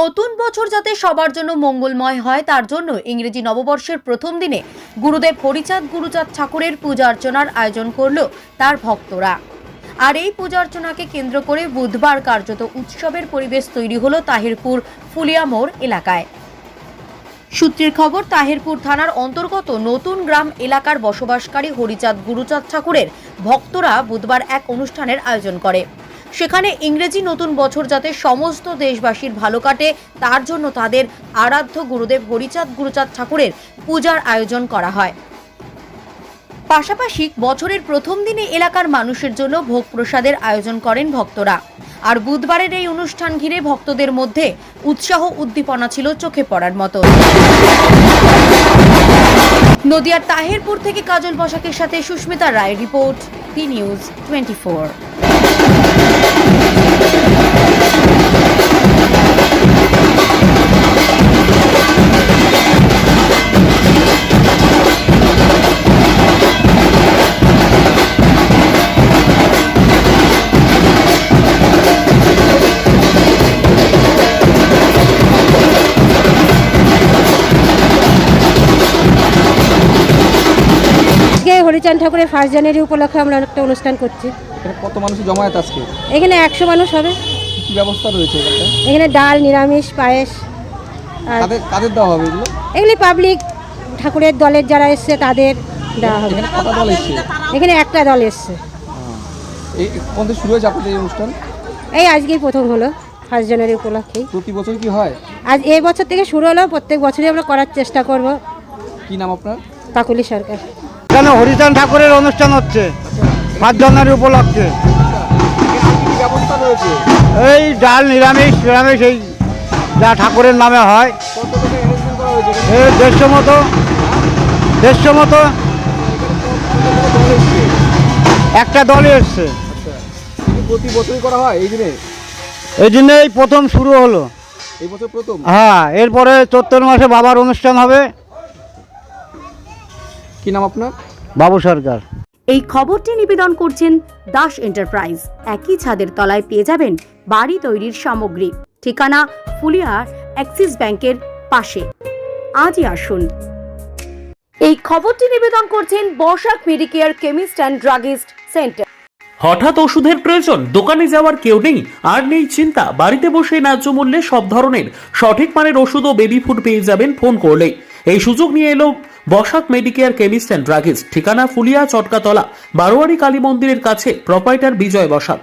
নতুন বছর যাতে সবার জন্য মঙ্গলময় হয়, তার জন্য ইংরেজি নববর্ষের প্রথম দিনে গুরুদেব হরিচাঁদ গুরুচাঁদ ঠাকুরের পূজা অর্চনার আয়োজন করল তার ভক্তরা। আর এই পূজা অর্চনাকে কেন্দ্র করে বুধবার কার্যত উৎসবের পরিবেশ তৈরি হলো তাহিরপুর ফুলিয়ামোড় এলাকায়। সূত্রের খবর, তাহিরপুর থানার অন্তর্গত নতুন গ্রাম এলাকার বসবাসকারী হরিচাঁদ গুরুচাঁদ ঠাকুরের ভক্তরা বুধবার এক অনুষ্ঠানের আয়োজন করে। সেখানে ইংরেজি নতুন বছর যাতে সমস্ত দেশবাসীর ভালো কাটে, তার জন্য তাদের আরাধ্য গুরুদেব হরিচাঁদ গুরুচাঁদ ঠাকুরের পূজার আয়োজন করা হয়। পাশাপাশি বছরের প্রথম দিনে এলাকার মানুষের জন্য ভোগ প্রসাদের আয়োজন করেন ভক্তরা। আর বুধবারের এই অনুষ্ঠান ঘিরে ভক্তদের মধ্যে উৎসাহ উদ্দীপনা ছিল চোখে পড়ার মতো। নদিয়ার তাহেরপুর থেকে কাজল বসাকের সাথে Susmita Roy report P News twenty Harichand ঠাকুরের ফার্স্ট জানুয়ারি উপলক্ষে আমরা একটা অনুষ্ঠান করছি। এখানে কত মানুষ জমায়েত আজকে? এখানে একশো মানুষ হবে। কি ব্যবস্থা রয়েছে এখানে? ডাল নিরামিষ পায়েস আর কাদের কাদের দেওয়া হবে এগুলো? এগুলি পাবলিক ঠাকুরের দলের যারা এসছে তাদের দেওয়া হবে। এখানে কটা দল এসছে? এখানে একটা দল এসছে। এই কোন থেকে শুরু হয়েছে আপনাদের এই অনুষ্ঠান? এই আজকেই প্রথম হলো ফার্স্ট জানুয়ারি উপলক্ষেই। প্রতি বছর কি হয়? আজ এই বছর থেকে শুরু হলো প্রত্যেক বছরই আমরা করার চেষ্টা করব। কি নাম আপনার? কাকুলি সরকার। এখানে হরিচান ঠাকুরের অনুষ্ঠান হচ্ছে? পাঁচ জানুয়ারি উপলক্ষে। এই ডাল নিরামিষ নিরামিষ এই যা ঠাকুরের নামে হয়। দেড়শো মতো দেড়শো মতো। একটা দলই এসছে। প্রতি বছরই করা হয় এই দিনে এই প্রথম শুরু হলো। এই বছর প্রথম? হ্যাঁ এরপরে চৈত্র মাসে বাবার অনুষ্ঠান হবে। কি নাম আপনার? বাবু সরকার। এই খবরটি নিবেদন করছেন দাস এন্টারপ্রাইজ। একই ছাদের তলায় পেয়ে যাবেন বাড়ি তৈরির সামগ্রী। ঠিকানা ফুলিয়ার অ্যাক্সিস ব্যাংকের পাশে। আজই আসুন। এই খবরটি নিবেদন করছেন Basak Medicare chemist and druggist centre. হঠাৎ ওষুধের প্রয়োজন দোকানে যাওয়ার কেউ নেই আর নেই চিন্তা। বাড়িতে বসে ন্যায্য মূল্যে সব ধরনের সঠিক মানের ওষুধ ও বেবি ফুড পেয়ে যাবেন ফোন করলেই। এই সুযোগ নিয়ে এলো Basak Medicare chemist and druggist ঠিকানা ফুলিয়া চটকাতলা বারোয়ারি কালী মন্দিরের কাছে প্রপাইটার বিজয় বসাক